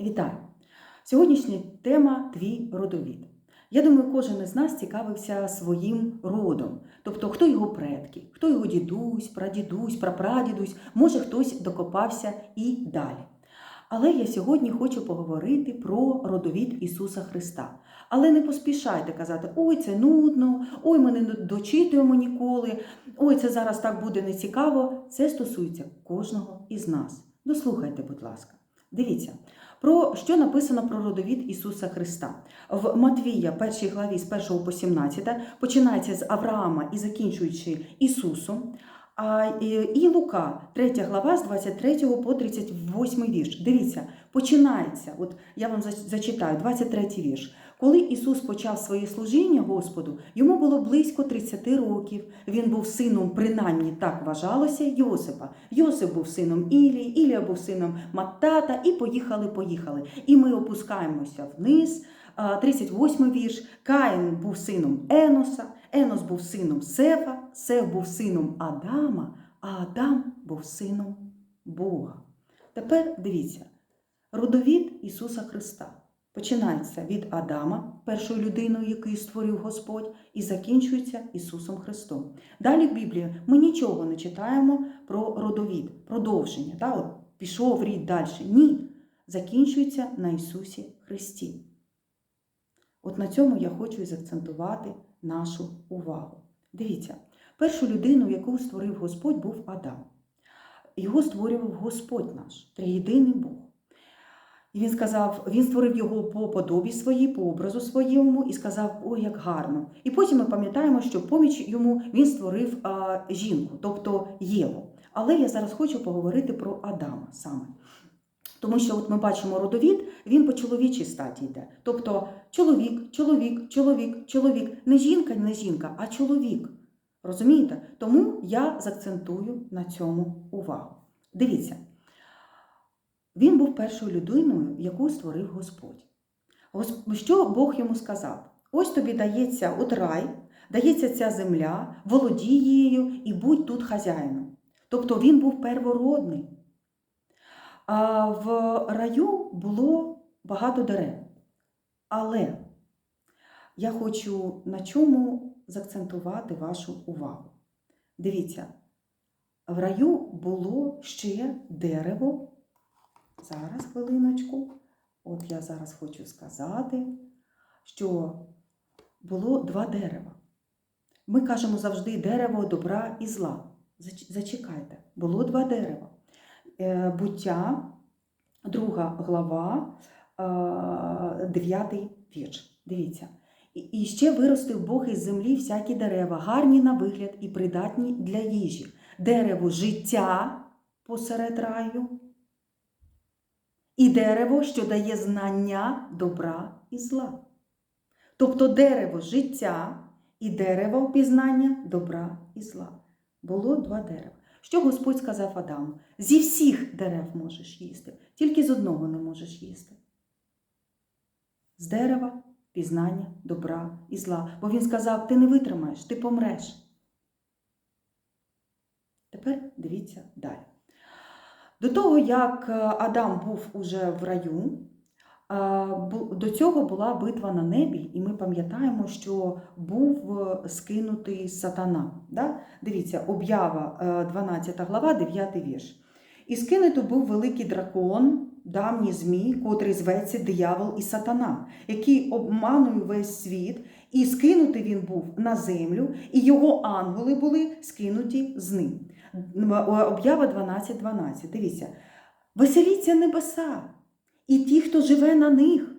Вітаю! Сьогоднішня тема твій родовід. Я думаю, кожен із нас цікавився своїм родом, тобто хто його предки, хто його дідусь, прадідусь, прапрадідусь, може хтось докопався і далі. Але я сьогодні хочу поговорити про родовід Ісуса Христа. Але не поспішайте казати, ой, це нудно, ой, ми не дочитуємо ніколи, ой, це зараз так буде нецікаво. Це стосується кожного із нас. Дослухайте, будь ласка. Дивіться, про що написано про родовід Ісуса Христа. В Матвія, першій главі з 1 по 17, починається з Авраама і закінчуючи Ісусом. А і, Лука, 3 глава з 23 по 38 вірш. Дивіться, починається. От я вам зачитаю 23 вірш. Коли Ісус почав своє служіння Господу, йому було близько 30 років. Він був сином, принаймні так вважалося, Йосипа. Йосип був сином Ілії, Ілія був сином Маттата, і поїхали, поїхали. І ми опускаємося вниз. 38 вірш. Каїн був сином Еноса, Енос був сином Сефа, Сеф був сином Адама, а Адам був сином Бога. Тепер дивіться, родовід Ісуса Христа починається від Адама, першою людиною, яку створив Господь, і закінчується Ісусом Христом. Далі в Біблії ми нічого не читаємо про родовід, продовження. Так? От Пішов рід далі. Ні. Закінчується на Ісусі Христі. От на цьому я хочу і заакцентувати нашу увагу. Дивіться, першу людину, яку створив Господь, був Адам. Його створював Господь наш, триєдиний Бог. І він сказав, він створив його по подобі своїй, по образу своєму, і сказав, ой, як гарно. І потім ми пам'ятаємо, що поміч йому він створив а, жінку, тобто Єву. Але я зараз хочу поговорити про Адама саме. Тому що от ми бачимо родовід, він по чоловічій статі йде. Тобто чоловік, чоловік, чоловік, чоловік. Не жінка, не жінка, а чоловік. Розумієте? Тому я заакцентую на цьому увагу. Дивіться, він був першою людиною, яку створив Господь. Що Бог йому сказав? Ось тобі дається от рай, дається ця земля, володій її і будь тут хазяїном. Тобто він був первородний. А в раю було багато дерев. Але я хочу на чому заакцентувати вашу увагу. Дивіться, в раю було ще дерево. Зараз хвилиночку. От я зараз хочу сказати, що було два дерева. Ми кажемо завжди дерево добра і зла. Зачекайте, було два дерева. Е, буття, друга глава, е, дев'ятий вірш. Дивіться. І ще виростив Бог із землі всякі дерева, гарні на вигляд і придатні для їжі. Дерево життя посеред раю. І дерево, що дає знання добра і зла. Тобто дерево життя і дерево пізнання добра і зла. Було два дерева. Що Господь сказав Адаму? Зі всіх дерев можеш їсти, тільки з одного не можеш їсти. З дерева пізнання добра і зла. Бо він сказав: ти не витримаєш, ти помреш. Тепер дивіться далі. До того, як Адам був уже в раю, до цього була битва на небі, і ми пам'ятаємо, що був скинутий сатана. Да? Дивіться, об'ява 12 глава, 9 вірш. І скинутий був великий дракон, давній змій, котрий зветься диявол і сатана, який обманує весь світ, і скинутий він був на землю, і його ангели були скинуті з ним. Об'ява 12.12. 12. Дивіться, веселіться небеса і ті, хто живе на них,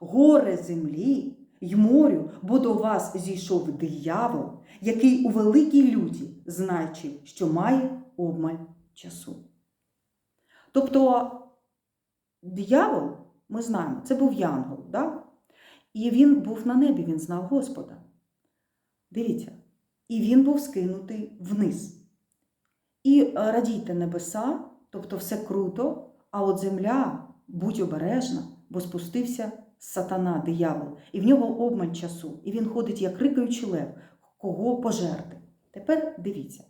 горе землі й морю, бо до вас зійшов диявол, який у великій люті, знаючи, що має обмаль часу. Тобто диявол, ми знаємо, це був янгол, да? і він був на небі, він знав Господа. Дивіться, і він був скинутий вниз. І радійте небеса, тобто все круто, а от земля будь обережна, бо спустився сатана, диявол, і в нього обмаль часу, і він ходить, як рикаючий лев, кого пожерти. Тепер дивіться.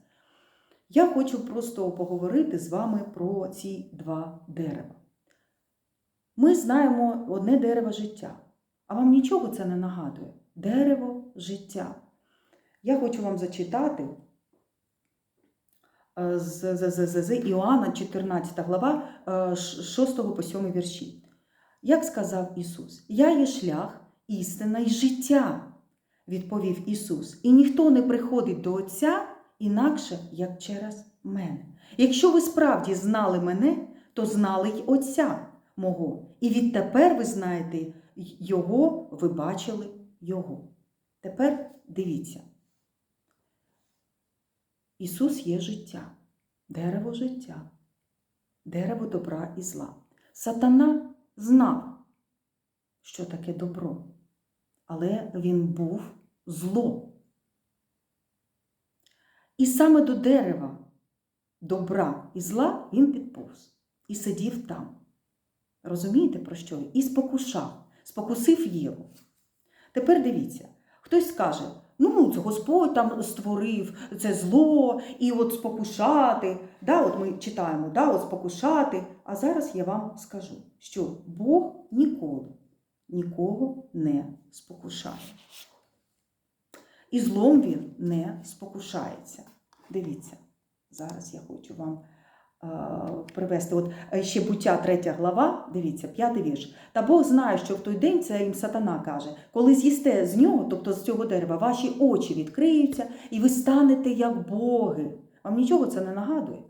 Я хочу просто поговорити з вами про ці два дерева. Ми знаємо одне дерево життя. А вам нічого це не нагадує? Дерево життя. Я хочу вам зачитати е, з, з, з, з, з Іоанна, 14 глава, е, 6 по 7 вірші. Як сказав Ісус, я є шлях, істина і життя, відповів Ісус. І ніхто не приходить до Отця інакше, як через мене. Якщо ви справді знали мене, то знали й Отця мого. І відтепер ви знаєте Його, ви бачили Його. Тепер дивіться. Ісус є життя, дерево життя, дерево добра і зла. Сатана знав, що таке добро, але він був зло. І саме до дерева добра і зла він підповз і сидів там. Розумієте, про що? І спокушав, спокусив Єву. Тепер дивіться, хтось скаже, ну, Господь там створив це зло, і от спокушати. Да, от ми читаємо, да, от спокушати. А зараз я вам скажу, що Бог ніколи нікого не спокушає. І злом він не спокушається. Дивіться, зараз я хочу вам привести. От е, ще буття 3 глава, дивіться, п'ятий вірш. Та Бог знає, що в той день це їм сатана каже, коли з'їсте з нього, тобто з цього дерева, ваші очі відкриються, і ви станете як боги. Вам нічого це не нагадує.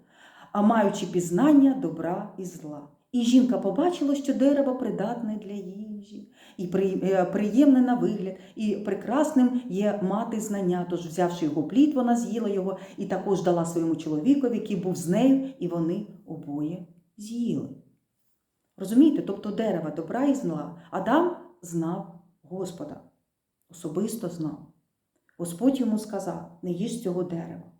А маючи пізнання добра і зла. І жінка побачила, що дерево придатне для їжі, і е, приємне на вигляд, і прекрасним є мати знання. Тож, взявши його плід, вона з'їла його і також дала своєму чоловікові, який був з нею, і вони обоє з'їли. Розумієте? Тобто дерева добра і зла. Адам знав Господа, особисто знав. Господь йому сказав: не їж цього дерева.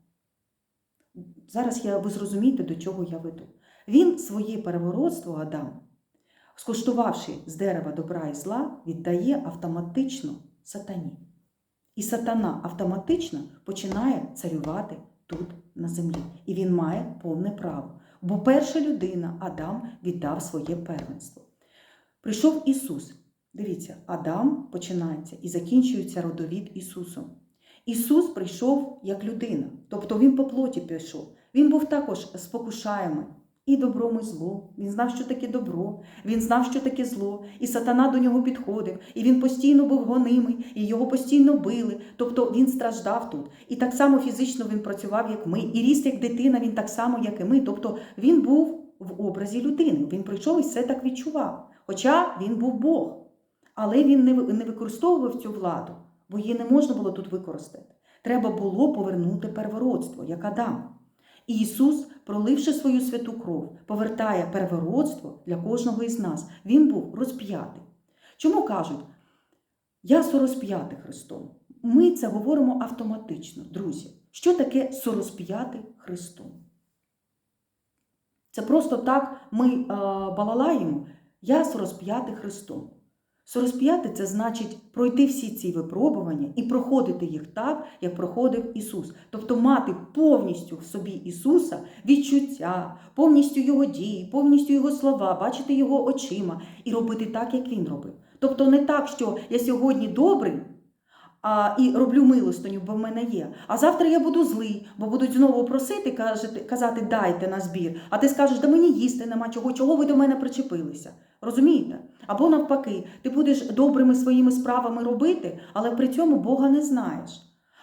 Зараз я, ви зрозумієте, до чого я веду. Він своє переворотство Адам, скуштувавши з дерева добра і зла, віддає автоматично сатані. І сатана автоматично починає царювати тут на землі. І він має повне право. Бо перша людина, Адам, віддав своє первенство. Прийшов Ісус. Дивіться, Адам починається і закінчується родовід Ісусом. Ісус прийшов як людина, тобто Він по плоті пішов. Він був також спокушаємий і добром, і злом. Він знав, що таке добро, він знав, що таке зло, і сатана до нього підходив, і він постійно був гонимий, і його постійно били. Тобто він страждав тут. І так само фізично він працював, як ми, і ріс як дитина, він так само, як і ми. Тобто він був в образі людини. Він прийшов і все так відчував. Хоча він був Бог. Але він не використовував цю владу, бо її не можна було тут використати. Треба було повернути первородство, як Адам. І Ісус, проливши свою святу кров, повертає первородство для кожного із нас. Він був розп'ятий. Чому кажуть, я сорозп'ятий Христом? Ми це говоримо автоматично, друзі. Що таке сорозп'ятий Христом? Це просто так ми е, балалаємо. Я сорозп'ятий Христом. Сорозп'яти це значить пройти всі ці випробування і проходити їх так, як проходив Ісус. Тобто мати повністю в собі Ісуса відчуття, повністю Його дії, повністю Його слова, бачити Його очима і робити так, як Він робив. Тобто не так, що я сьогодні добрий. А, і роблю милостиню, бо в мене є. А завтра я буду злий, бо будуть знову просити, кажете, казати, дайте на збір. А ти скажеш, да мені їсти нема чого, чого ви до мене причепилися. Розумієте? Або навпаки, ти будеш добрими своїми справами робити, але при цьому Бога не знаєш.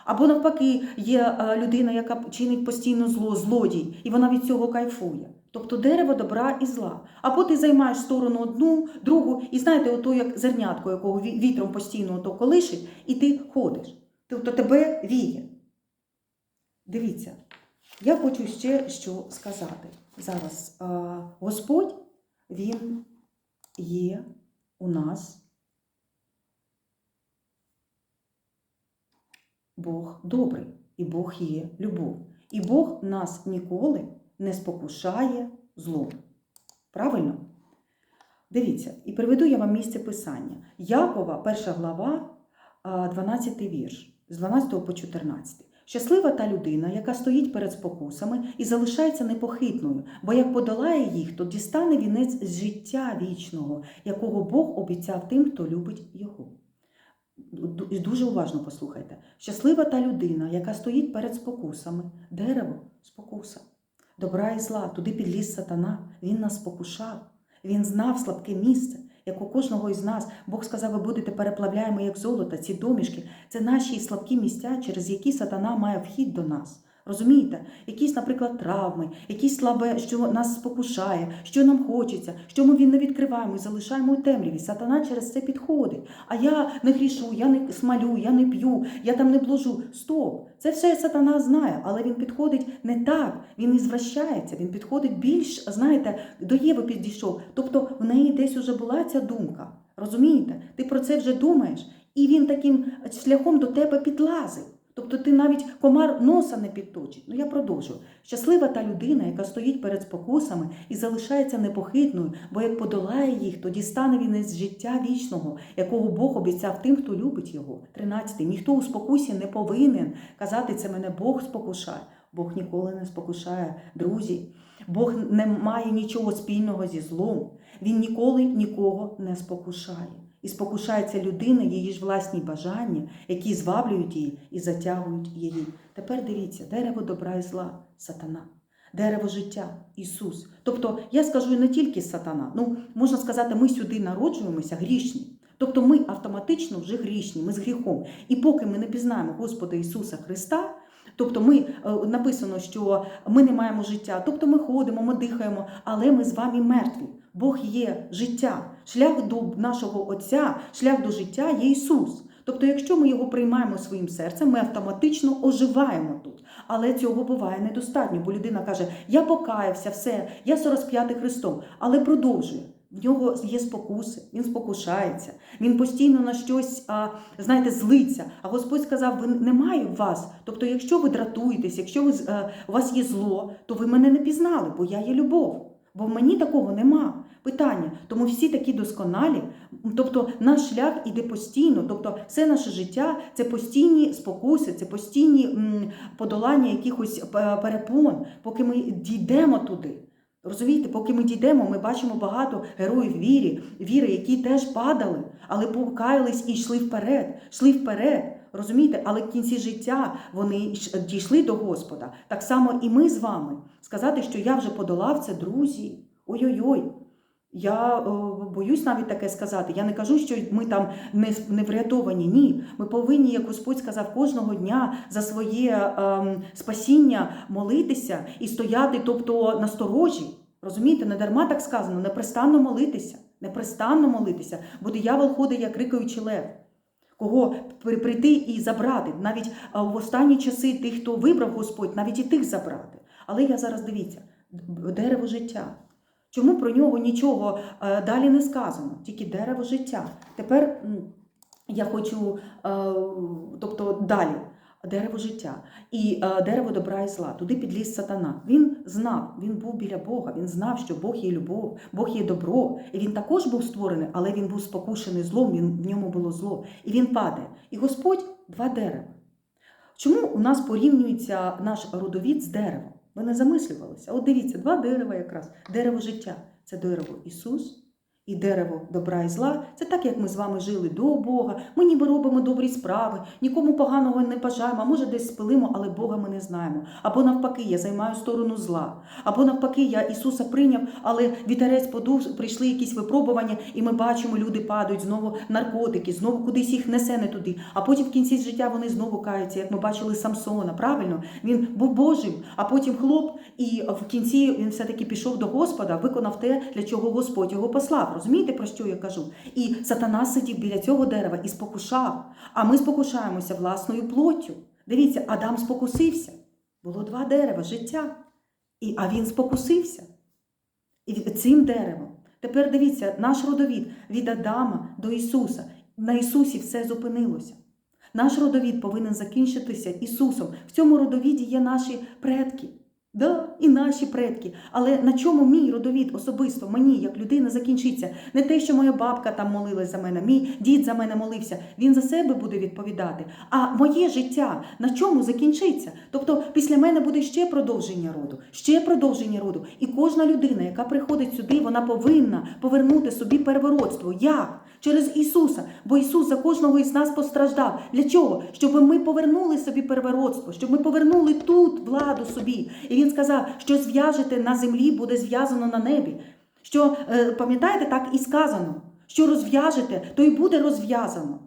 Або навпаки, є е, людина, яка чинить постійно зло, злодій, і вона від цього кайфує. Тобто дерево добра і зла. Або ти займаєш сторону одну, другу, і знаєте, ото як зернятко, якого вітром постійно ото колишить, і ти ходиш. Тобто тебе віє. Дивіться, я хочу ще що сказати. Зараз Господь, Він є у нас Бог добрий, і Бог є любов. І Бог нас ніколи не спокушає злом. Правильно? Дивіться, і приведу я вам місце писання. Якова, перша глава, 12 вірш, з 12 по 14. Щаслива та людина, яка стоїть перед спокусами і залишається непохитною, бо як подолає їх, то дістане вінець з життя вічного, якого Бог обіцяв тим, хто любить його. Дуже уважно послухайте. Щаслива та людина, яка стоїть перед спокусами, дерево спокуса, добра і зла, туди підліз сатана, він нас покушав, він знав слабке місце, як у кожного із нас. Бог сказав, ви будете переплавляємо як золото, ці домішки. Це наші слабкі місця, через які сатана має вхід до нас. Розумієте? Якісь, наприклад, травми, якісь слабе, що нас спокушає, що нам хочеться, що ми він не відкриваємо і залишаємо у темряві. Сатана через це підходить. А я не грішу, я не смалю, я не п'ю, я там не бложу. Стоп! Це все сатана знає, але він підходить не так. Він і звращається, він підходить більш, знаєте, до Єви підійшов. Тобто в неї десь уже була ця думка. Розумієте? Ти про це вже думаєш, і він таким шляхом до тебе підлазить. Тобто ти навіть комар носа не підточить. Ну я продовжую. Щаслива та людина, яка стоїть перед спокусами і залишається непохитною, бо як подолає їх, тоді стане він із життя вічного, якого Бог обіцяв тим, хто любить його. 13. Ніхто у спокусі не повинен казати, це мене Бог спокушає. Бог ніколи не спокушає друзі. Бог не має нічого спільного зі злом. Він ніколи нікого не спокушає. І спокушається людина, її ж власні бажання, які зваблюють її і затягують її. Тепер дивіться, дерево добра і зла, сатана, дерево життя, Ісус. Тобто, я скажу не тільки сатана. Ну, можна сказати, ми сюди народжуємося грішні. Тобто ми автоматично вже грішні, ми з гріхом. І поки ми не пізнаємо Господа Ісуса Христа, тобто ми е, написано, що ми не маємо життя, тобто ми ходимо, ми дихаємо, але ми з вами мертві. Бог є життя, шлях до нашого Отця, шлях до життя є Ісус. Тобто, якщо ми його приймаємо своїм серцем, ми автоматично оживаємо тут. Але цього буває недостатньо, бо людина каже: Я покаявся, все, я розп'ятий Христом, але продовжує. В нього є спокуси, він спокушається, він постійно на щось, а, знаєте, злиться. А Господь сказав: ви немає в вас. Тобто, якщо ви дратуєтесь, якщо ви, е, у вас є зло, то ви мене не пізнали, бо я є любов. Бо в мені такого нема. Питання. Тому всі такі досконалі, тобто наш шлях іде постійно, тобто все наше життя це постійні спокуси, це постійні подолання якихось е, перепон, поки ми дійдемо туди. Розумієте, поки ми дійдемо, ми бачимо багато героїв вірі, віри, які теж падали, але покаялись і йшли вперед, йшли вперед. Розумієте, але в кінці життя вони дійшли до Господа. Так само і ми з вами. Сказати, що я вже подолав це, друзі. Ой-ой-ой. Я е, боюсь навіть таке сказати. Я не кажу, що ми там не, врятовані. Ні. Ми повинні, як Господь сказав, кожного дня за своє ем, спасіння молитися і стояти, тобто насторожі. Розумієте, не дарма так сказано, непрестанно молитися, непрестанно молитися, бо диявол ходить, як рикаючий лев. Кого прийти і забрати, навіть в останні часи тих, хто вибрав Господь, навіть і тих забрати. Але я зараз дивіться, дерево життя. Чому про нього нічого е, далі не сказано? Тільки дерево життя. Тепер я хочу, е, тобто далі. Дерево життя і е, дерево добра і зла. Туди підліз сатана. Він знав, він був біля Бога. Він знав, що Бог є любов, Бог є добро. І він також був створений, але він був спокушений злом. Він в ньому було зло. І він падає. І Господь два дерева. Чому у нас порівнюється наш родовід з деревом? Ви не замислювалися? От дивіться, два дерева якраз. Дерево життя це дерево Ісус. І дерево добра і зла це так, як ми з вами жили до Бога. Ми ніби робимо добрі справи, нікому поганого не бажаємо, а може десь спилимо, але Бога ми не знаємо. Або навпаки, я займаю сторону зла. Або навпаки, я Ісуса прийняв, але вітерець подув, прийшли якісь випробування, і ми бачимо, люди падають знову наркотики, знову кудись їх несе не туди. А потім в кінці життя вони знову каються, як ми бачили Самсона. Правильно? Він був Божим, а потім хлоп, і в кінці він все-таки пішов до Господа, виконав те, для чого Господь його послав. Розумієте, про що я кажу? І сатана сидів біля цього дерева і спокушав. А ми спокушаємося власною плоттю. Дивіться, Адам спокусився. Було два дерева життя. І, а він спокусився. І цим деревом. Тепер дивіться, наш родовід від Адама до Ісуса. На Ісусі все зупинилося. Наш родовід повинен закінчитися Ісусом. В цьому родовіді є наші предки. Да, і наші предки. Але на чому мій родовід особисто мені, як людина, закінчиться? Не те, що моя бабка там молилась за мене, мій дід за мене молився. Він за себе буде відповідати. А моє життя на чому закінчиться? Тобто, після мене буде ще продовження роду, ще продовження роду. І кожна людина, яка приходить сюди, вона повинна повернути собі первородство. Як? Через Ісуса. Бо Ісус за кожного із нас постраждав. Для чого? Щоб ми повернули собі первородство, щоб ми повернули тут владу собі. І Він сказав, що зв'яжете на землі, буде зв'язано на небі. Що, е, пам'ятаєте, так і сказано, що розв'яжете, то й буде розв'язано.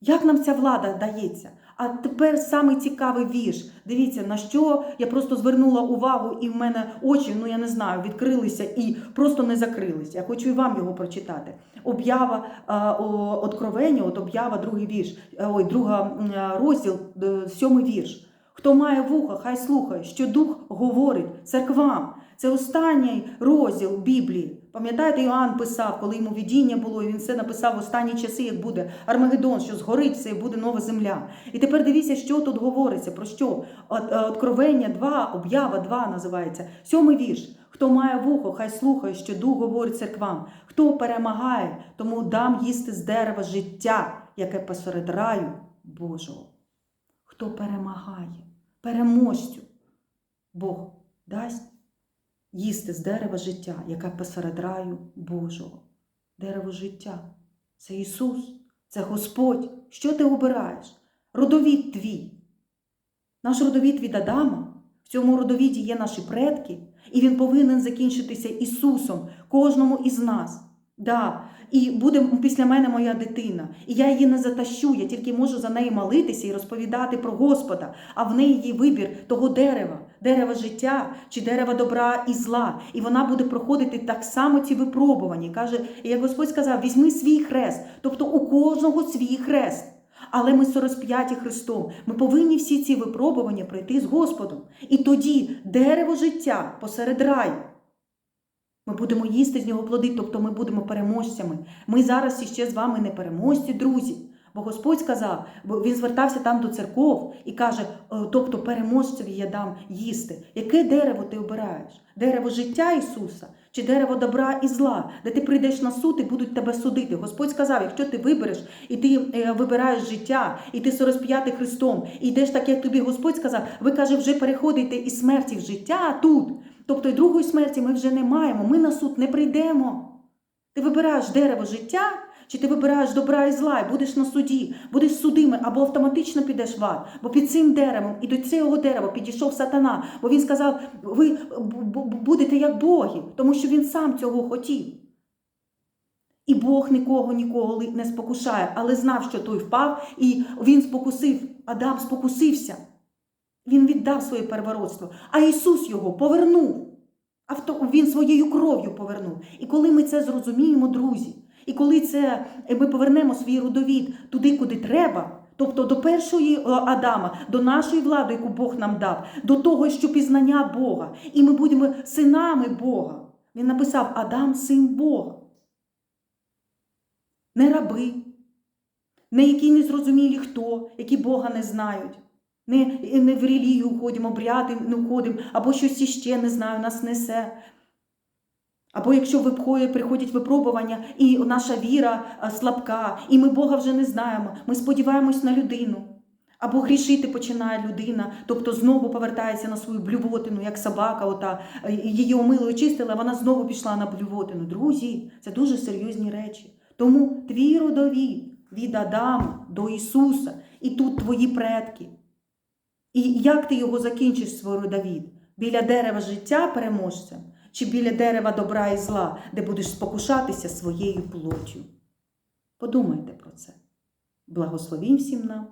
Як нам ця влада дається? А тепер самий цікавий вірш. Дивіться, на що я просто звернула увагу, і в мене очі, ну я не знаю, відкрилися і просто не закрилися. Я хочу і вам його прочитати. Об'ява а, откровення, от об'ява, другий вірш, е, ой, друга е, розділ, е, сьомий вірш. Хто має вуха, хай слухає, що дух говорить церквам. Це останній розділ Біблії. Пам'ятаєте, Іоанн писав, коли йому видіння було, і він все написав в останні часи, як буде Армагеддон, що згорить все, і буде нова земля. І тепер дивіться, що тут говориться, про що? Е, Откровення 2, об'ява 2 називається. Сьомий вірш. Хто має вухо, хай слухає, що дух говорить церквам. Хто перемагає, тому дам їсти з дерева життя, яке посеред раю Божого. Хто перемагає, переможцю, Бог дасть їсти з дерева життя, яке посеред раю Божого. Дерево життя це Ісус, це Господь. Що ти обираєш? Родовід твій. Наш родовід від Адама. В цьому родовіді є наші предки, і він повинен закінчитися Ісусом, кожному із нас. Да. І буде після мене моя дитина. І я її не затащу, я тільки можу за неї молитися і розповідати про Господа. А в неї є вибір того дерева, дерева життя чи дерева добра і зла. І вона буде проходити так само ці випробування. Каже, як Господь сказав, візьми свій хрест, тобто у кожного свій хрест. Але ми сорозп'яті Христом. Ми повинні всі ці випробування пройти з Господом. І тоді дерево життя посеред раю. Ми будемо їсти з нього плоди, тобто ми будемо переможцями. Ми зараз іще з вами не переможці, друзі. Бо Господь сказав, бо він звертався там до церков і каже: «Е, тобто переможцеві я дам їсти. Яке дерево ти обираєш? Дерево життя Ісуса чи дерево добра і зла, де ти прийдеш на суд і будуть тебе судити? Господь сказав, якщо ти вибереш і ти е, вибираєш життя, і ти сорозп'ятий Христом, і йдеш так, як тобі Господь сказав, ви каже, вже переходите із смерті в життя тут. Тобто й другої смерті ми вже не маємо, ми на суд не прийдемо. Ти вибираєш дерево життя, чи ти вибираєш добра і зла, і будеш на суді, будеш судимий, або автоматично підеш в ад. Бо під цим деревом і до цього дерева підійшов сатана, бо він сказав, ви б- будете як боги, тому що він сам цього хотів. І Бог нікого ніколи не спокушає, але знав, що той впав, і він спокусив, Адам спокусився. Він віддав своє первородство, а Ісус його повернув. Авто, він своєю кров'ю повернув. І коли ми це зрозуміємо, друзі, і коли це е, ми повернемо свій родовід туди, куди треба, тобто до першої е, Адама, до нашої влади, яку Бог нам дав, до того, що пізнання Бога, і ми будемо синами Бога. Він написав Адам, син Бога. Не раби, не які незрозумілі хто, які Бога не знають. Не, не в релігію ходимо, обряди не ходимо, або щось іще не знаю, нас несе. Або якщо приходять випробування, і наша віра слабка, і ми Бога вже не знаємо, ми сподіваємось на людину. Або грішити починає людина, тобто знову повертається на свою блювотину, як собака, ота е, її омили очистили, а вона знову пішла на блювотину. Друзі, це дуже серйозні речі. Тому твій родовід від Адама до Ісуса, і тут твої предки. І як ти його закінчиш, свій родовід? Біля дерева життя переможцем, чи біля дерева добра і зла, де будеш спокушатися своєю плоттю? Подумайте про це. Благословім всім нам.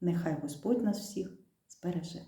Нехай Господь нас всіх збереже.